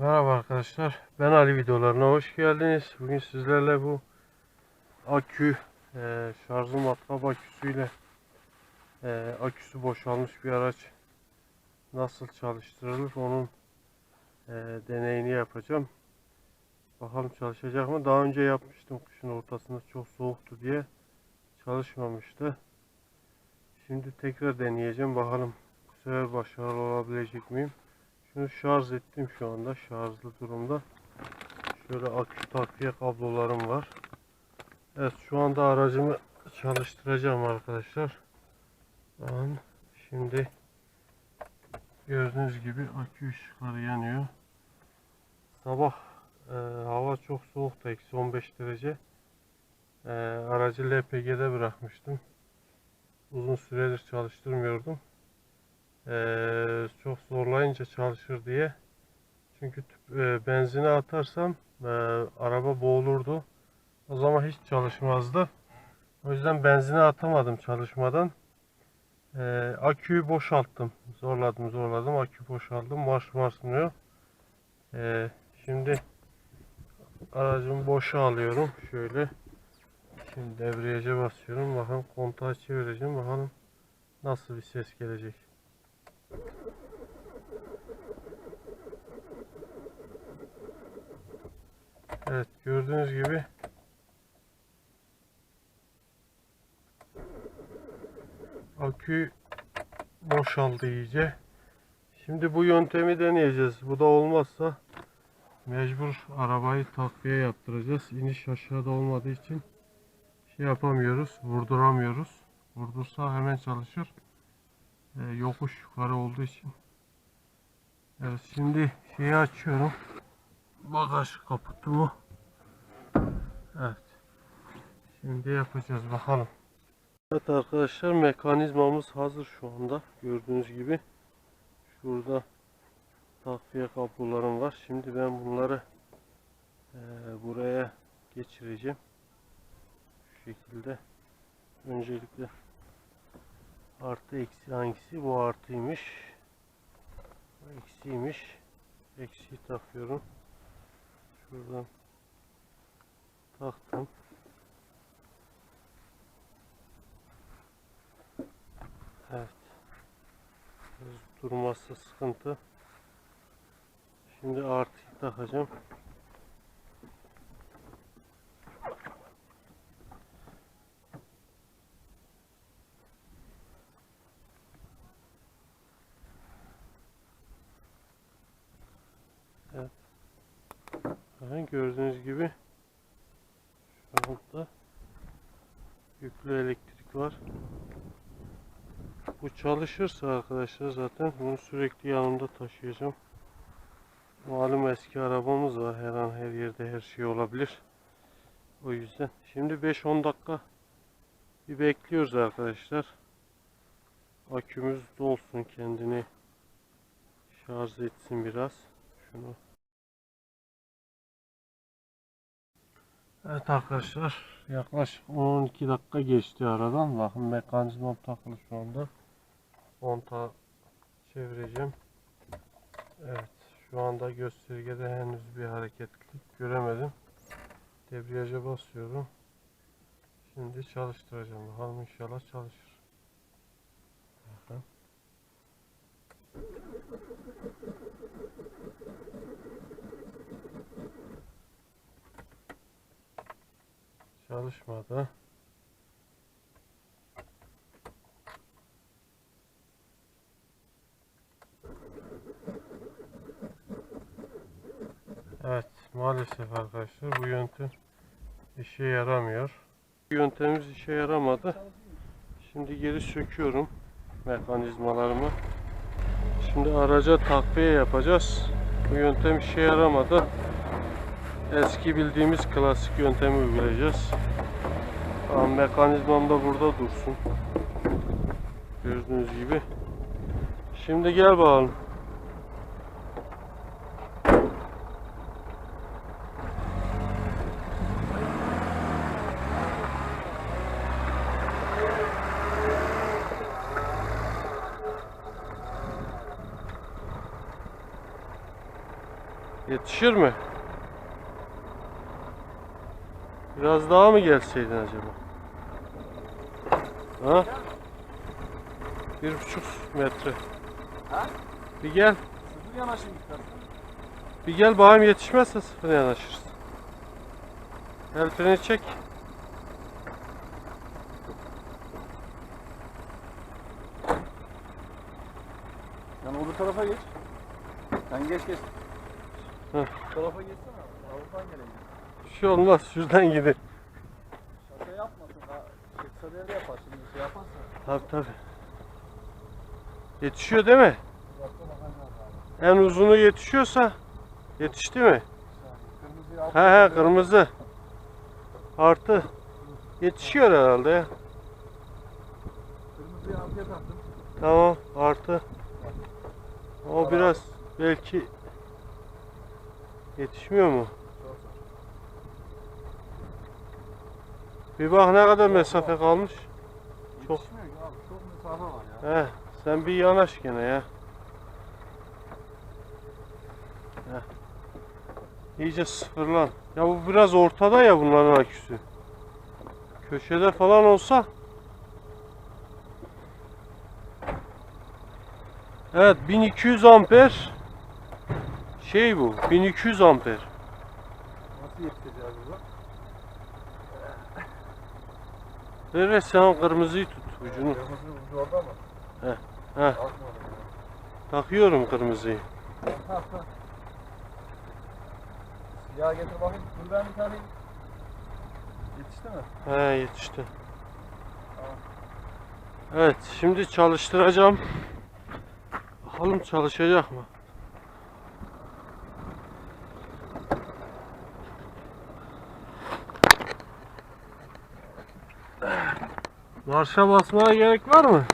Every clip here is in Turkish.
Merhaba arkadaşlar. Ben Ali videolarına hoş geldiniz. Bugün sizlerle bu akü e, şarjlı matkap aküsüyle e, aküsü boşalmış bir araç nasıl çalıştırılır onun e, deneyini yapacağım. Bakalım çalışacak mı? Daha önce yapmıştım kışın ortasında çok soğuktu diye çalışmamıştı. Şimdi tekrar deneyeceğim. Bakalım bu sefer başarılı olabilecek miyim? Şunu şarj ettim şu anda şarjlı durumda. Şöyle akü takviye kablolarım var. Evet şu anda aracımı çalıştıracağım arkadaşlar. Bakın şimdi gördüğünüz gibi akü ışıkları yanıyor. Sabah e, hava çok soğuktu eksi 15 derece. E, aracı LPG'de bırakmıştım. Uzun süredir çalıştırmıyordum. Ee, çok zorlayınca çalışır diye. Çünkü tüp- e, benzine atarsam e, araba boğulurdu. O zaman hiç çalışmazdı. O yüzden benzine atamadım çalışmadan. Ee, aküyü boşalttım. Zorladım zorladım. Akü boşaldım. Marş basmıyor. Ee, şimdi aracımı boşa alıyorum. Şöyle. Şimdi debriyaja basıyorum. Bakın kontağı çevireceğim. Bakalım nasıl bir ses gelecek. Evet gördüğünüz gibi akü boşaldı iyice. Şimdi bu yöntemi deneyeceğiz. Bu da olmazsa mecbur arabayı takviye yaptıracağız. İniş aşağıda olmadığı için şey yapamıyoruz, vurduramıyoruz. Vurdursa hemen çalışır. Ee, yokuş yukarı olduğu için. Evet şimdi şeyi açıyorum. Bagaj kaputumu. Evet. Şimdi yapacağız bakalım. Evet arkadaşlar mekanizmamız hazır şu anda. Gördüğünüz gibi. Şurada takviye kablolarım var. Şimdi ben bunları eee, buraya geçireceğim. Şu şekilde. Öncelikle artı eksi hangisi? Bu artıymış. Bu eksiymiş. Eksiyi takıyorum. Şuradan taktım. Evet. Durmazsa sıkıntı. Şimdi artıyı takacağım. Bakın gördüğünüz gibi şu anda yüklü elektrik var. Bu çalışırsa arkadaşlar zaten bunu sürekli yanımda taşıyacağım. Malum eski arabamız var. Her an her yerde her şey olabilir. O yüzden şimdi 5-10 dakika bir bekliyoruz arkadaşlar. Akümüz dolsun kendini şarj etsin biraz. Şunu Evet arkadaşlar yaklaşık 12 dakika geçti aradan. Bakın mekanizmam takılı şu anda. Monta çevireceğim. Evet şu anda göstergede henüz bir hareketlilik göremedim. Debriyaja basıyorum. Şimdi çalıştıracağım. Bakalım inşallah çalışır. Bakın. Çalışmadı. Evet maalesef arkadaşlar bu yöntem işe yaramıyor. Bu yöntemimiz işe yaramadı. Şimdi geri söküyorum mekanizmalarımı. Şimdi araca takviye yapacağız. Bu yöntem işe yaramadı. Eski bildiğimiz klasik yöntemi uygulayacağız. Tamam, mekanizmam da burada dursun. Gördüğünüz gibi. Şimdi gel bakalım. Yetişir mi? Biraz daha mı gelseydin acaba? Ha? Bir buçuk metre. Ha? Bir gel. Sıfır yanaşın. Bir gel bakayım yetişmezse sıfır yanaşırsın. El freni çek. Sen öbür tarafa geç. Sen geç geç. Heh. Tarafa geçsene. Avrupadan geleyim. Bir şey olmaz şuradan gidin. Şaka yapmasın. Ha, kısa devre yapar şimdi şey yaparsa. Tabi tabi. Yetişiyor değil mi? En uzunu yetişiyorsa yetişti mi? He he kırmızı. Artı. Yetişiyor herhalde ya. Kırmızıyı taktım. Tamam artı. O biraz belki yetişmiyor mu? Bir bak ne kadar mesafe kalmış. Çok. Yetişmiyor ki abi. Çok mesafe var ya. He sen bir yanaş gene ya. Heh. İyice sıfırlan. Ya bu biraz ortada ya bunların aküsü. Köşede falan olsa. Evet 1200 amper. Şey bu 1200 amper. Nasıl yetişeceğiz burada? Ver ver sen o kırmızıyı tut ucunu. Kırmızının ucu orada mı? Heh. Bakmadım Takıyorum kırmızıyı. Siyah getir bakayım. Ben bir tane. Yetişti mi? He yetişti. Tamam. Evet şimdi çalıştıracağım. Bakalım çalışacak mı? Marşa basmaya gerek var mı?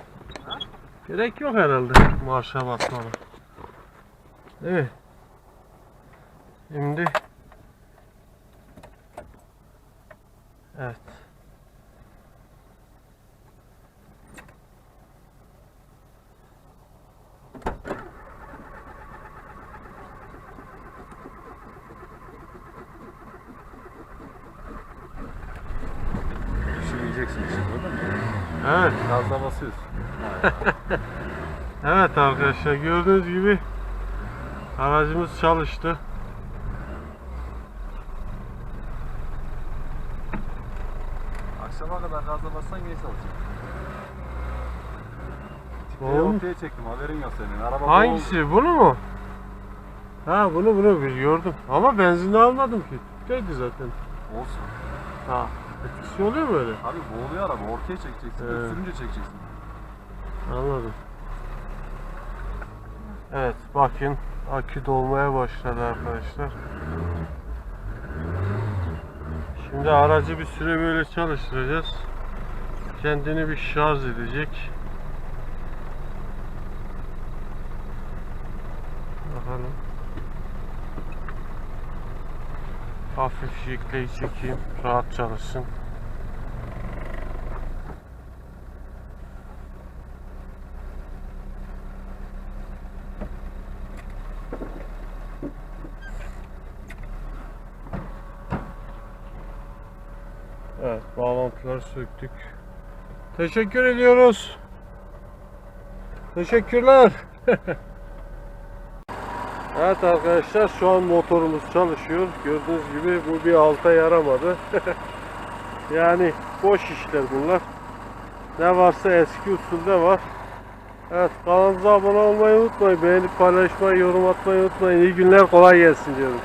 Gerek yok herhalde marşa basmana. Değil mi? Şimdi Evet. Düşünmeyeceksin şimdi değil mi? Evet. Gazla basıyorsun. Evet arkadaşlar gördüğünüz gibi aracımız çalıştı. Akşama kadar gazla bassan geç alacak. Tipleri Oğlum. ortaya çektim haberin yok senin. Araba Hangisi? Bunu mu? Ha bunu bunu bir gördüm. Ama benzinli almadım ki. Tüpteydi zaten. Olsun. Ha. Etkisi oluyor mu öyle? Abi boğuluyor araba ortaya çekeceksin. Evet. Sürünce çekeceksin. Anladım. Evet bakın akü dolmaya başladı arkadaşlar. Şimdi aracı bir süre böyle çalıştıracağız. Kendini bir şarj edecek. Bakalım. Hafif yükleyi çekeyim. Rahat çalışsın. Evet, bağlantıları söktük. Teşekkür ediyoruz. Teşekkürler. Evet arkadaşlar şu an motorumuz çalışıyor. Gördüğünüz gibi bu bir alta yaramadı. yani boş işler bunlar. Ne varsa eski usulde var. Evet kanalımıza abone olmayı unutmayın. Beğenip paylaşmayı, yorum atmayı unutmayın. İyi günler kolay gelsin diyorum.